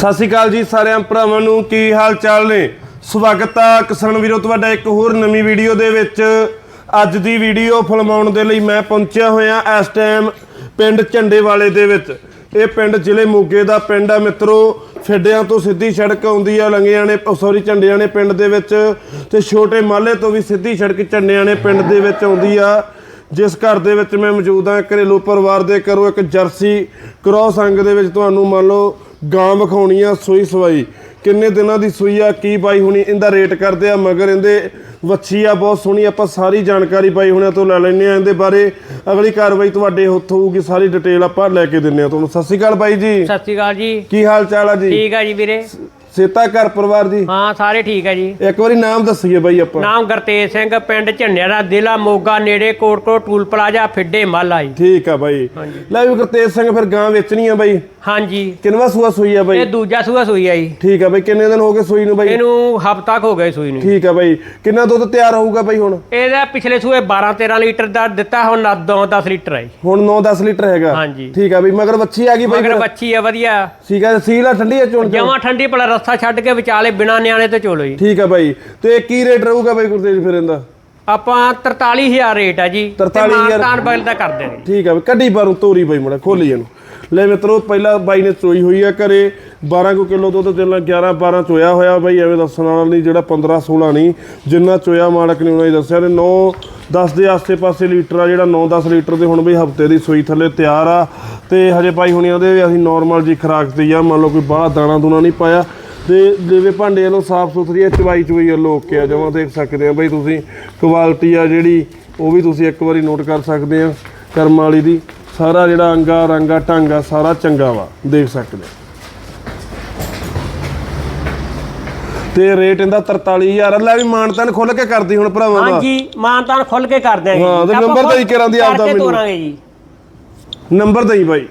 ਸਤਿ ਸ਼੍ਰੀ ਅਕਾਲ ਜੀ ਸਾਰਿਆਂ ਭਰਾਵਾਂ ਨੂੰ, ਕੀ ਹਾਲ ਚਾਲ ਨੇ? ਸਵਾਗਤ ਆ ਕਿਸਾਨ ਵੀਰੋ, ਤੁਹਾਡਾ ਇੱਕ ਹੋਰ ਨਵੀਂ ਵੀਡੀਓ ਦੇ ਵਿੱਚ। ਅੱਜ ਦੀ ਵੀਡੀਓ ਫਿਲਮਾਉਣ ਦੇ ਲਈ ਮੈਂ ਪਹੁੰਚਿਆ ਹੋਇਆ ਇਸ ਟਾਈਮ ਪਿੰਡ ਝੰਡੇ ਵਾਲੇ ਦੇ ਵਿੱਚ। ਇਹ ਪਿੰਡ ਜ਼ਿਲ੍ਹੇ ਮੋਗੇ ਦਾ ਪਿੰਡ ਆ ਮਿੱਤਰੋ ਫਿੱਡਿਆਂ ਤੋਂ ਸਿੱਧੀ ਸੜਕ ਆਉਂਦੀ ਆ ਲੰਗਿਆਣੇ ਸੌਰੀ ਝੰਡਿਆਣੇ ਪਿੰਡ ਦੇ ਵਿੱਚ ਤੇ ਛੋਟੇ ਮਾਲੇ ਤੋਂ ਵੀ ਸਿੱਧੀ ਸੜਕ ਝੰਡਿਆਣੇ ਪਿੰਡ ਦੇ ਵਿੱਚ ਆਉਂਦੀ ਆ। ਜਿਸ ਘਰ ਦੇ ਵਿੱਚ ਮੈਂ ਮੌਜੂਦ ਹਾਂ ਘਰੇਲੂ ਪਰਿਵਾਰ ਦੇ ਕਰੋ ਇੱਕ ਜਰਸੀ ਕ੍ਰੋਸ ਅੰਗ ਦੇ ਵਿੱਚ ਤੁਹਾਨੂੰ ਮੰਨ ਲਓ ਗਾਂ ਵਿਖਾਉਣੀ ਆ ਸੂਈ ਸਵਾਈ। ਕਿੰਨੇ ਦਿਨਾਂ ਦੀ ਸੂਈ ਆ ਕੀ ਪਾਈ ਹੋਣੀ ਇਹਦਾ ਰੇਟ ਕਰਦੇ ਆ ਮਗਰ ਇਹਦੇ ਵੱਛੀ ਆ ਬਹੁਤ ਸੋਹਣੀ ਆਪਾਂ ਸਾਰੀ ਜਾਣਕਾਰੀ ਪਾਈ ਹੋਣੀ ਤੋਂ ਲੈ ਲੈਣੇ ਆ ਇਹਦੇ ਬਾਰੇ। ਅਗਲੀ ਕਾਰਵਾਈ ਤੁਹਾਡੇ ਹੱਥ ਹੋਊਗੀ ਸਾਰੀ ਡਿਟੇਲ ਆਪਾਂ ਲੈ ਕੇ ਦਿੰਨੇ ਆ ਤੁਹਾਨੂੰ। ਸਤਿ ਸ਼੍ਰੀ ਅਕਾਲ ਬਾਈ ਜੀ। ਸਤਿ ਸ਼੍ਰੀ ਅਕਾਲ ਜੀ। ਕੀ ਹਾਲ ਚਾਲ ਆ ਜੀ? ਠੀਕ ਹੈ ਜੀ ਵੀਰੇ। ਸੇਤਾ ਘਰ ਪਰਿਵਾਰ ਜੀ ਹਾਂ ਸਾਰੇ ਠੀਕ ਹੈ ਜੀ। ਇੱਕ ਵਾਰੀ ਨਾਮ ਦੱਸੀਏ ਬਾਈ ਆਪਾਂ। ਨਾਮ ਗੁਰਤੇਜ ਸਿੰਘ ਪਿੰਡ ਝੰਡਿਆੜਾ ਜ਼ਿਲ੍ਹਾ ਮੋਗਾ ਨੇੜੇ ਕੋਟਕੋ ਟੂਲ ਪਲਾਜ਼ਾ ਫਿੱਡੇ ਮਾਲਾ ਜੀ। ਠੀਕ ਆ ਬਾਈ। ਲੈ ਵੀ ਗੁਰਤੇਜ ਸਿੰਘ ਫਿਰ ਗਾਂ ਵੇਚਣੀ ਆ ਬਾਈ। ਹਾਂਜੀ। ਕਿੰਨਵਾ ਸੂਆ ਸੂਈ ਆ ਬਾਈ? ਇਹ ਦੂਜਾ ਸੂਆ ਸੂਈ ਆ ਜੀ। ਠੀਕ ਆ ਬਾਈ ਕਿੰਨੇ ਦਿਨ ਹੋ ਗਏ ਸੂਈ ਨੂੰ ਬਾਈ? ਇਹਨੂੰ ਹਫ਼ਤਾ ਹੋ ਗਿਆ ਸੂਈ ਨੂੰ। ਠੀਕ ਆ ਬਾਈ। ਕਿੰਨਾ ਦੁੱਧ ਤਿਆਰ ਹੋਊਗਾ ਬਾਈ ਹੁਣ? ਇਹਦਾ ਪਿਛਲੇ ਸੂਏ 12 13 ਲੀਟਰ ਦਾ ਦਿੱਤਾ ਹੁਣ 9 10 ਲੀਟਰ ਜੀ। ਹੁਣ 9-10 ਲੀਟਰ ਹੈਗਾ। ਹਾਂਜੀ। ਠੀਕ ਆ ਬਾਈ ਮਗਰ ਵੱਛੀ ਆ ਗਈ ਬਾਈ ਮਗਰ। ਬੱਚੀ ਆ ਵਧੀਆ। ਠੀਕ ਆ ਸੀਲ ਆ ਠੰਡੀ ਆ ਚੋਣ? ਜਮਾ ਠੰਡੀ ਭਲਾ ਰਸਤਾ ਛੱਡ ਕੇ ਵਿਚਾਲੇ ਬਿਨਾ ਨਿਆਣੇ ਤੇ ਚੋਲੋ ਜੀ। ਠੀਕ ਆ ਬਾਈ। ਤੇ ਕੀ ਰੇਟ ਰਹੂਗਾ ਬਾਈ ਗੁਰਤੇਜ ਫਿਰ ਇਹਦਾ? ਆਪਾਂ 43000 ਰੇਟ ਆ ਜੀ 43,000 ਤਾਨ ਬਗਲ ਦਾ ਕਰਦੇ ਨੇ। ਠੀਕ ਆ ਕੱਢੀ ਬਾਰੂ ਤੋਰੀ ਬਾਈ ਮੜਾ ਖੋਲੀ ਇਹਨੂੰ। ਲੈ ਮਿੱਤਰੋ ਪਹਿਲਾਂ ਬਾਈ ਨੇ ਚੋਈ ਹੋਈ ਆ ਘਰੇ 12 ਕੁ ਕਿਲੋ ਦੁੱਧ ਤੇ 11 12 ਚੋਇਆ ਹੋਇਆ ਬਾਈ ਐਵੇਂ ਦੱਸਣ ਵਾਲਾ ਨਹੀਂ ਜਿਹੜਾ 15 16 ਨਹੀਂ ਜਿੰਨਾ ਚੋਇਆ ਮਾਲਕ ਨੇ ਉਹਨਾਂ ਹੀ ਦੱਸਿਆ ਨੇ। 9 10 ਦੇ ਆਸੇ-ਪਾਸੇ ਲੀਟਰ ਆ ਜਿਹੜਾ 9-10 ਲੀਟਰ ਦੇ ਹੁਣ ਬਈ ਹਫ਼ਤੇ ਦੀ ਸੂਈ ਥੱਲੇ ਤਿਆਰ ਆ। ਤੇ ਹਜੇ ਪਾਈ ਹੋਣੀ ਉਹਦੇ ਅਸੀਂ ਨਾਰਮਲ ਜੀ ਖਰਾਕ ਤੇ ਆ ਮੰਨ ਲਓ ਕੋਈ ਬਾਹਲਾ ਦਾਣਾ ਦੂਣਾ ਨਹੀਂ ਪਾਇਆ। ਤੇ ਦੇਵੇ ਭਾਂਡੇ ਵੱਲੋਂ ਸਾਫ਼ ਸੁਥਰੀ ਆ ਚਵਾਈ ਚਵਾਈ ਵੱਲੋਂ ਓਕੇ ਆ ਜਮਾਂ ਦੇਖ ਸਕਦੇ ਆ। ਬਈ ਤੁਸੀਂ ਕੁਆਲਿਟੀ ਆ ਜਿਹੜੀ ਉਹ ਵੀ ਤੁਸੀਂ ਇੱਕ ਵਾਰੀ ਨੋਟ ਕਰ ਸਕਦੇ ਆ ਕਰਮ ਵਾਲੀ ਦੀ। ਸਾਰਾ ਜਿਹੜਾ ਅੰਗਾ ਰੰਗਾ ਢੰਗਾ ਸਾਰਾ ਚੰਗਾ ਵਾ ਦੇਖ ਸਕਦੇ ਆ। ਤੇ ਰੇਟ ਇਹਦਾ 43000 ਲੈ ਵੀ ਮਾਨਤਨ ਖੁੱਲ ਕੇ ਕਰਦੀ ਹੁਣ ਭਰਾਵਾਂ ਦਾ। ਹਾਂਜੀ ਮਾਨਤਾਨ ਖੁੱਲ ਕੇ ਕਰ ਦਿਆਂਗੇ ਹਾਂ, ਤੇ ਨੰਬਰ ਤਾਂ ਹੀ ਕਰਾਂ ਦੀ ਆਪਦਾ ਮੈਨੂੰ। ਤੋਰਾਂਗੇ ਜੀ। ਨੰਬਰ ਦਈ ਬਾਈ।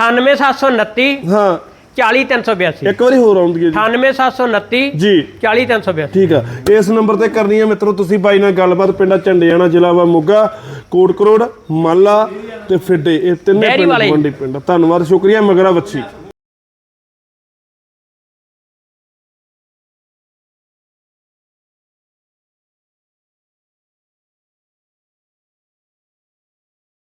98729 ਹਾਂ। 40382 ਇੱਕ ਵਾਰੀ ਹੋਰ ਆਉਂਦੀ ਹੈ ਜੀ। 98729 ਜੀ। 40382 ਠੀਕ ਆ। ਇਸ ਨੰਬਰ ਤੇ ਕਰਨੀ ਹੈ ਮਿੱਤਰੋ ਤੁਸੀਂ ਬਾਈ ਨਾਲ ਗੱਲਬਾਤ ਪਿੰਡਾਂ ਝੰਡੇਆਣਾ ਜ਼ਿਲ੍ਹਾ ਵਾ ਮੋਗਾ ਕੋਟ ਕਰੋੜ ਮਾਲਾ ਤੇ ਫਿੱਡੇ। ਇਹ ਤਿੰਨੇ ਪਿੰਡ। ਮੰਡੀ ਪਿੰਡ ਧੰਨਵਾਦ ਸ਼ੁਕਰੀਆ ਮਗਰਾ ਬੱਚੀ